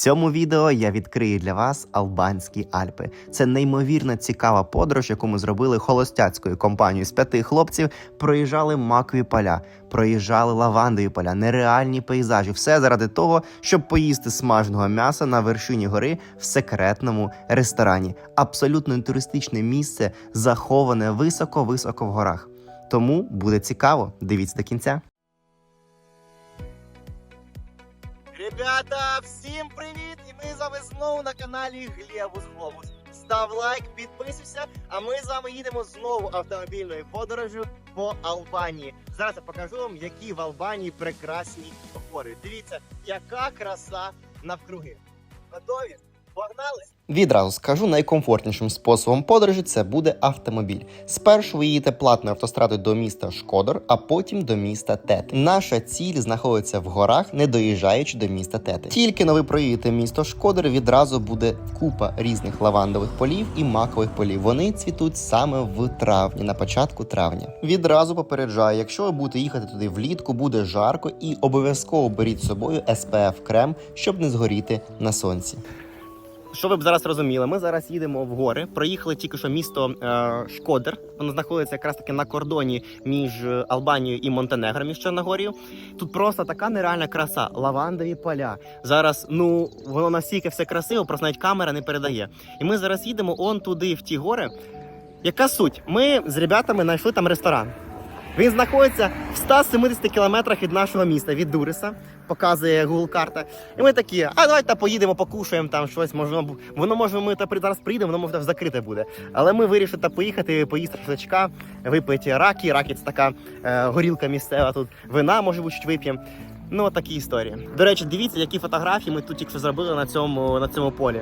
цьому відео я відкрию для вас Албанські Альпи. Це неймовірно цікава подорож, яку ми зробили холостяцькою компанією з п'яти хлопців. Проїжджали макові поля, проїжджали лавандові поля, нереальні пейзажі. Все заради того, щоб поїсти смаженого м'яса на вершині гори в секретному ресторані. Абсолютно туристичне місце, заховане високо-високо в горах. Тому буде цікаво. Дивіться до кінця. Ребята, всім привіт! І ми з вами знову на каналі Глебус Глобус. Став лайк, підписуйся, а ми з вами їдемо знову автомобільною подорожю по Албанії. Зараз я покажу вам, які в Албанії прекрасні гори. Дивіться, яка краса навкруги. Готові? Погнали! Відразу скажу, найкомфортнішим способом подорожі це буде автомобіль. Спершу ви їдете платною автострадою до міста Шкодор, а потім до міста Тети. Наша ціль знаходиться в горах, не доїжджаючи до міста Тети. Тільки но ви проїдете місто Шкодор, відразу буде купа різних лавандових полів і макових полів. Вони цвітуть саме в травні, на початку травня. Відразу попереджаю, якщо ви будете їхати туди влітку, буде жарко і обов'язково беріть з собою SPF крем, щоб не згоріти на сонці. Що ви б зараз розуміли? Ми зараз їдемо в гори. Проїхали тільки що місто е, Шкодер. Воно знаходиться якраз таки на кордоні між е, Албанією і Монтенегро, між Чорногорією. Тут просто така нереальна краса, лавандові поля. Зараз ну воно настільки все красиво, просто навіть камера не передає. І ми зараз їдемо он туди, в ті гори. Яка суть? Ми з ребятами знайшли там ресторан. Він знаходиться в 170 кілометрах від нашого міста, від Дуриса, показує Google карта. І ми такі, а давайте поїдемо, покушаємо там щось. Може, воно, може, ми та зараз приїдемо, воно може закрите буде. Але ми вирішили та поїхати, поїсти шашличка, випити раки. Раки це така е, горілка місцева тут. Вина, може, бути, вип'ємо. Ну, такі історії. До речі, дивіться, які фотографії ми тут тільки що зробили на цьому, на цьому полі.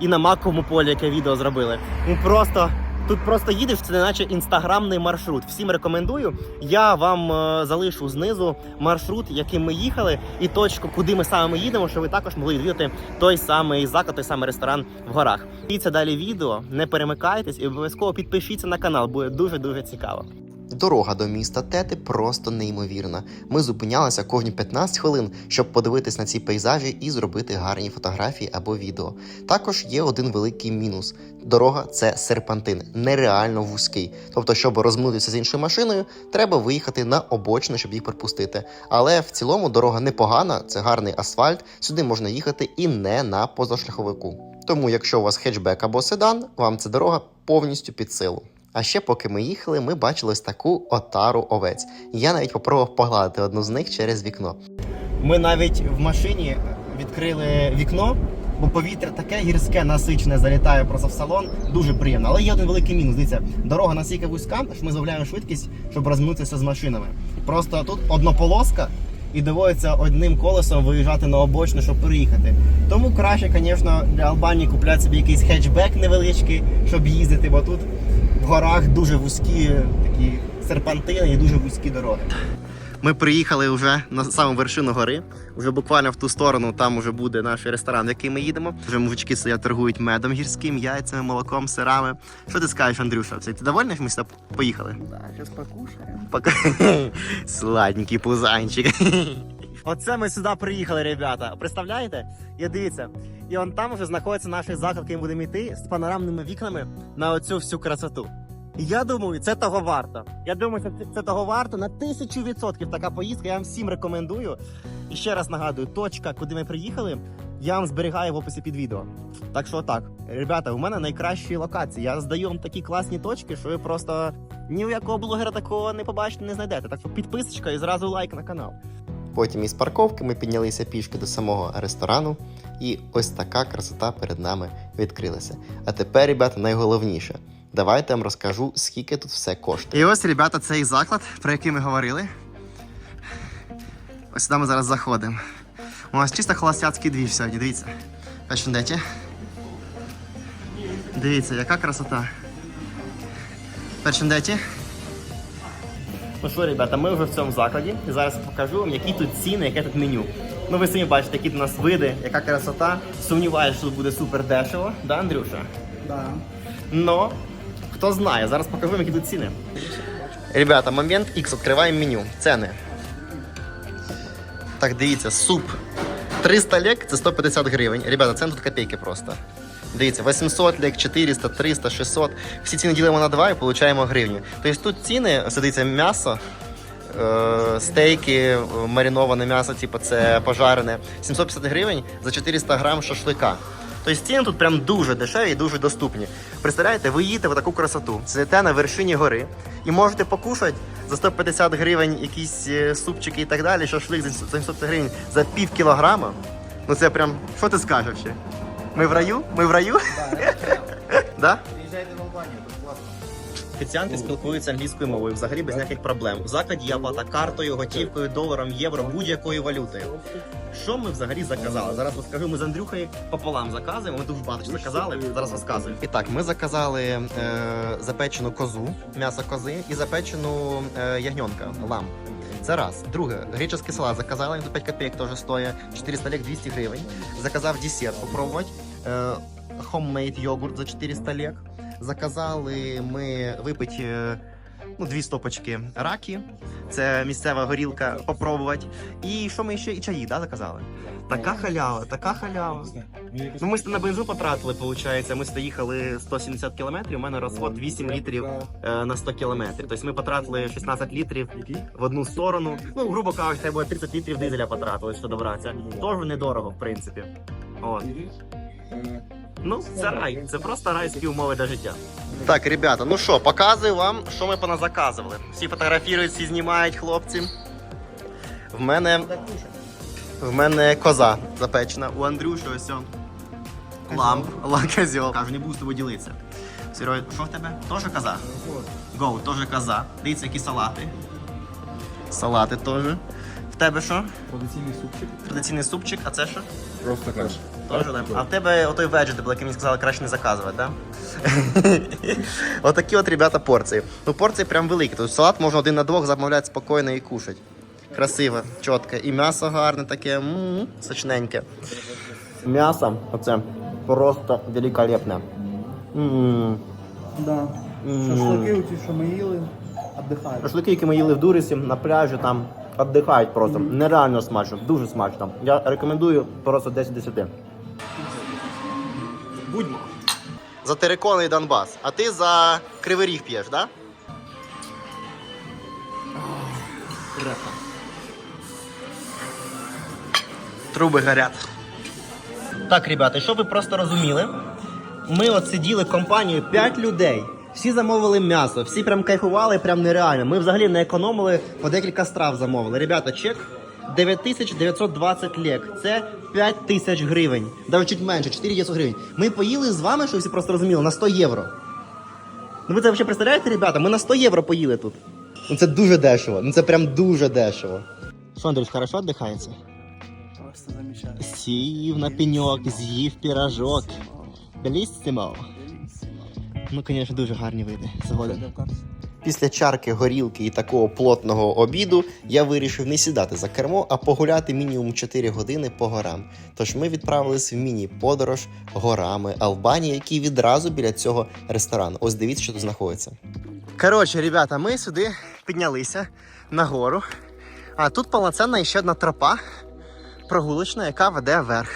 І на маковому полі, яке відео зробили. Ну просто. Тут просто їдеш, це наче інстаграмний маршрут. Всім рекомендую. Я вам е, залишу знизу маршрут, яким ми їхали, і точку, куди ми саме їдемо, щоб ви також могли відвідати той самий заклад, той самий ресторан в горах. Дивіться далі відео, не перемикайтесь і обов'язково підпишіться на канал, буде дуже дуже цікаво. Дорога до міста Тети просто неймовірна. Ми зупинялися кожні 15 хвилин, щоб подивитись на ці пейзажі і зробити гарні фотографії або відео. Також є один великий мінус: дорога це серпантин, нереально вузький. Тобто, щоб розминутися з іншою машиною, треба виїхати на обочину, щоб їх пропустити. Але в цілому дорога непогана, це гарний асфальт. Сюди можна їхати і не на позашляховику. Тому, якщо у вас хетчбек або седан, вам ця дорога повністю під силу. А ще поки ми їхали, ми бачили ось таку отару овець. Я навіть попробував погладити одну з них через вікно. Ми навіть в машині відкрили вікно, бо повітря таке гірське, насичене, залітає просто в салон. Дуже приємно. Але є один великий мінус. Дивіться, дорога настільки вузька, що ми заявляємо швидкість, щоб розминутися з машинами. Просто тут однополоска. І доводиться одним колесом виїжджати на обочину, щоб переїхати. Тому краще, звісно, для Албанії купляти собі якийсь хетчбек невеличкий, щоб їздити, бо тут в горах дуже вузькі такі серпантини і дуже вузькі дороги. Ми приїхали вже на саму вершину гори. Вже буквально в ту сторону там вже буде наш ресторан, в який ми їдемо. Вже мужички стоять, торгують медом гірським, яйцями, молоком, сирами. Що ти скажеш, Андрюша? Все, ти довольний, що ми сюди поїхали? Так, зараз покушаємо. Пока. Сладенький пузанчик. Оце ми сюди приїхали, ребята. Представляєте? І дивіться, і он там вже знаходиться наш заклад, який ми будемо йти з панорамними вікнами на оцю всю красоту. І я думаю, це того варто. Я думаю, це, це того варто на тисячу відсотків така поїздка. Я вам всім рекомендую. І ще раз нагадую, точка, куди ми приїхали, я вам зберігаю в описі під відео. Так що так, ребята, у мене найкращі локації. Я здаю вам такі класні точки, що ви просто ні у якого блогера такого не побачите, не знайдете. Так що підписочка і зразу лайк на канал. Потім із парковки ми піднялися пішки до самого ресторану, і ось така красота перед нами відкрилася. А тепер, ребята, найголовніше. Давайте я вам розкажу, скільки тут все коштує. І ось, ребята, цей заклад, про який ми говорили. Ось сюди ми зараз заходимо. У нас чисто холостяцький двіж сьогодні, дивіться. Бачите, деті? Дивіться, яка красота. Першим деті. Ну що, ребята, ми вже в цьому закладі. І зараз покажу вам, які тут ціни, яке тут меню. Ну ви самі бачите, які тут у нас види, яка красота. Сумніваюся, що тут буде супер дешево, да, Андрюша? Да. Но хто знає, зараз покажу вам, які тут ціни. Ребята, момент X, відкриваємо меню. Ціни. Так, дивіться, суп 300 лек це 150 гривень. Ребята, це тут копійки просто. Дивіться, 800 лек, 400, 300, 600. Всі ціни ділимо на 2 і получаємо гривню. Тобто тут ціни, ось дивіться, м'ясо, е, стейки, мариноване м'ясо, типу це пожарене. 750 гривень за 400 грам шашлика. Тобто ціни тут прям дуже дешеві і дуже доступні. Представляєте, ви їдете в таку красоту, сидите на вершині гори і можете покушати за 150 гривень якісь е, супчики і так далі, шашлик за 750 гривень за пів кілограма. Ну це прям, що ти скажеш ще? Ми в раю? Ми в раю? Да? Приїжджайте в Албанію, тут класно. Офіціанти спілкуються англійською мовою, взагалі без ніяких проблем. В закладі є оплата картою, готівкою, доларом, євро, будь-якою валютою. Що ми взагалі заказали? Зараз розкажу. Ми з Андрюхою пополам заказуємо. Ми дуже багато що заказали. Зараз розказуємо. І так, ми заказали е, запечену козу, м'ясо кози і запечену е, ягненка, лам. Це раз. Друге, греческий салат заказали, він тут 5 копійок теж стоїть, 400 лек 200 гривень. Заказав десерт попробувати. хоммейд йогурт за 400 лек. Заказали ми випити е, ну, дві стопочки раки. Це місцева горілка попробувати. І що ми ще? І чаї, да, заказали? Така халява, така халява. Ну, ми на бензу потратили, виходить. Ми сюди їхали 170 кілометрів, у мене розход 8 літрів е, на 100 кілометрів. Тобто ми потратили 16 літрів в одну сторону. Ну, грубо кажучи, це буде 30 літрів дизеля потратили, що добратися. Тож недорого, в принципі. От. Ну, це рай. Це просто райські умови для життя. Так, ребята, ну що, показую вам, що ми поназаказували. Всі фотографують, всі знімають хлопці. В мене. В мене коза запечена. У Андрюші ось он. Ламп, лакозьол. Кажу, не буду з тобою ділитися. Серега, що в тебе? Тоже коза? Гоу, теж коза. Дивіться, які салати. Салати теж. В тебе що? Традиційний супчик. Традиційний супчик, а це що? Просто каш. Тоже. А в тебе отой vegetable, який мені сказали, краще не заказувати, да? Отакі от, ребята, порції. Ну, порції прям великі. Тобто салат можна один на двох замовляти спокійно і кушати. Красиво, чітко. І м'ясо гарне таке, м сочненьке. М'ясо, оце просто великолепне. М. Да. М. Шашлики оці, що ми їли, віддихають. Шашлики, які ми їли в Дурисі, на пляжі там віддихають просто. Нереально смачно, дуже смачно. Я рекомендую просто 10 10. Будьмо. За териконий Донбас. А ти за Кривий Ріг п'єш, так? Да? Труби горять. Так, ребята, щоб ви просто розуміли, ми от сиділи компанією 5 людей. Всі замовили м'ясо, всі прям кайфували, прям нереально. Ми взагалі не економили, по декілька страв замовили. Ребята, чек 9920 лек. Це 5 тисяч гривень. Навіть чуть менше, 4900 гривень. Ми поїли з вами, щоб всі просто розуміли, на 100 євро. Ну ви це взагалі представляєте, ребята? Ми на 100 євро поїли тут. Ну це дуже дешево. Ну це прям дуже дешево. Що, Андрюш, хорошо віддихається? Просто замечательно. Сів на пеньок, з'їв пірожок. Беліссимо. Ну, звісно, дуже гарні види. Згоден. Після чарки горілки і такого плотного обіду я вирішив не сідати за кермо, а погуляти мінімум 4 години по горам. Тож ми відправились в міні-подорож горами Албанії, які відразу біля цього ресторану. Ось дивіться, що тут знаходиться. Коротше, ребята, ми сюди піднялися на гору. А тут повноцінна ще одна тропа прогулочна, яка веде вверх.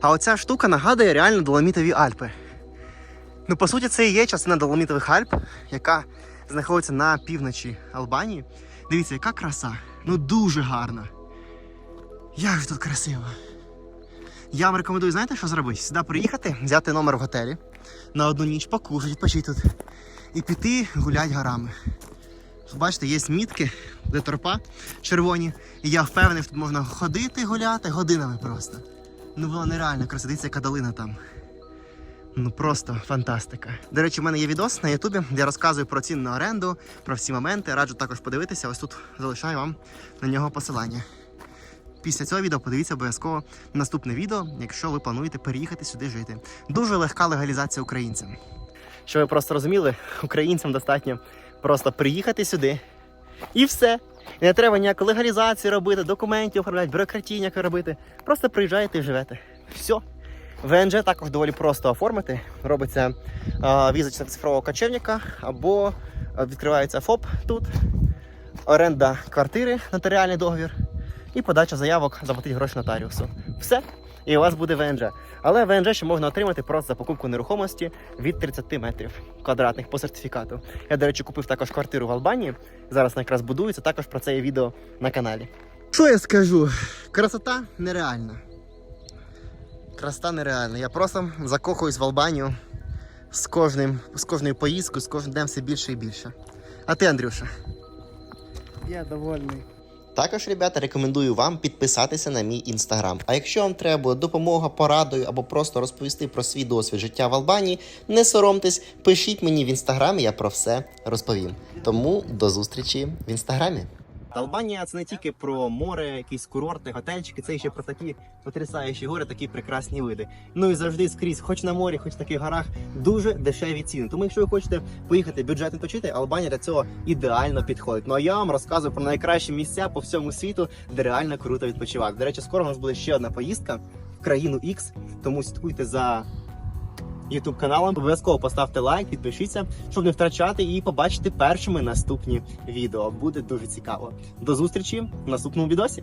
А оця штука нагадує реально Доломітові Альпи. Ну, по суті, це і є частина Доломітових Альп, яка знаходиться на півночі Албанії. Дивіться, яка краса. Ну дуже гарна. Як ж тут красиво. Я вам рекомендую, знаєте, що зробити? Сюди приїхати, взяти номер в готелі на одну ніч, покушати, відпочити тут. І піти гуляти горами. Бачите, є мітки, де торпа червоні. І я впевнений, що тут можна ходити, гуляти годинами просто. Ну воно нереально краса. Дивіться, яка долина там. Ну просто фантастика. До речі, в мене є відос на Ютубі, де я розказую про ціни на оренду, про всі моменти. Раджу також подивитися. Ось тут залишаю вам на нього посилання. Після цього відео подивіться обов'язково наступне відео, якщо ви плануєте переїхати сюди жити. Дуже легка легалізація українцям. Щоб ви просто розуміли, українцям достатньо просто приїхати сюди і все. Не треба ніяку легалізацію робити, документів оформляти, бюрократії ніяко робити. Просто приїжджаєте і живете. Все. ВНЖ також доволі просто оформити. Робиться а, віза цифрового кочевника або відкривається ФОП тут, оренда квартири, нотаріальний договір. і подача заявок, заплатити гроші нотаріусу. Все. І у вас буде ВНЖ. Але ВНЖ ще можна отримати просто за покупку нерухомості від 30 метрів квадратних по сертифікату. Я, до речі, купив також квартиру в Албанії. Зараз вона якраз будується. Також про це є відео на каналі. Що я скажу? Красота нереальна. Красота нереальна. Я просто закохуюсь в Албанію з кожним, з кожною поїздкою, з кожним днем все більше і більше. А ти, Андрюша? Я довольний. Також, ребята, рекомендую вам підписатися на мій інстаграм. А якщо вам треба допомога порадою або просто розповісти про свій досвід життя в Албанії, не соромтесь, пишіть мені в інстаграмі, я про все розповім. Тому до зустрічі в інстаграмі. Албанія це не тільки про море, якісь курорти, готельчики, це ще про такі потрясаючі гори, такі прекрасні види. Ну і завжди скрізь, хоч на морі, хоч в таких горах, дуже дешеві ціни. Тому, якщо ви хочете поїхати бюджетно точити, Албанія для цього ідеально підходить. Ну а я вам розказую про найкращі місця по всьому світу, де реально круто відпочивати. До речі, скоро у нас буде ще одна поїздка в країну X, тому слідкуйте за. YouTube каналом обов'язково поставте лайк, підпишіться, щоб не втрачати і побачити першими наступні відео. Буде дуже цікаво. До зустрічі в наступному відосі.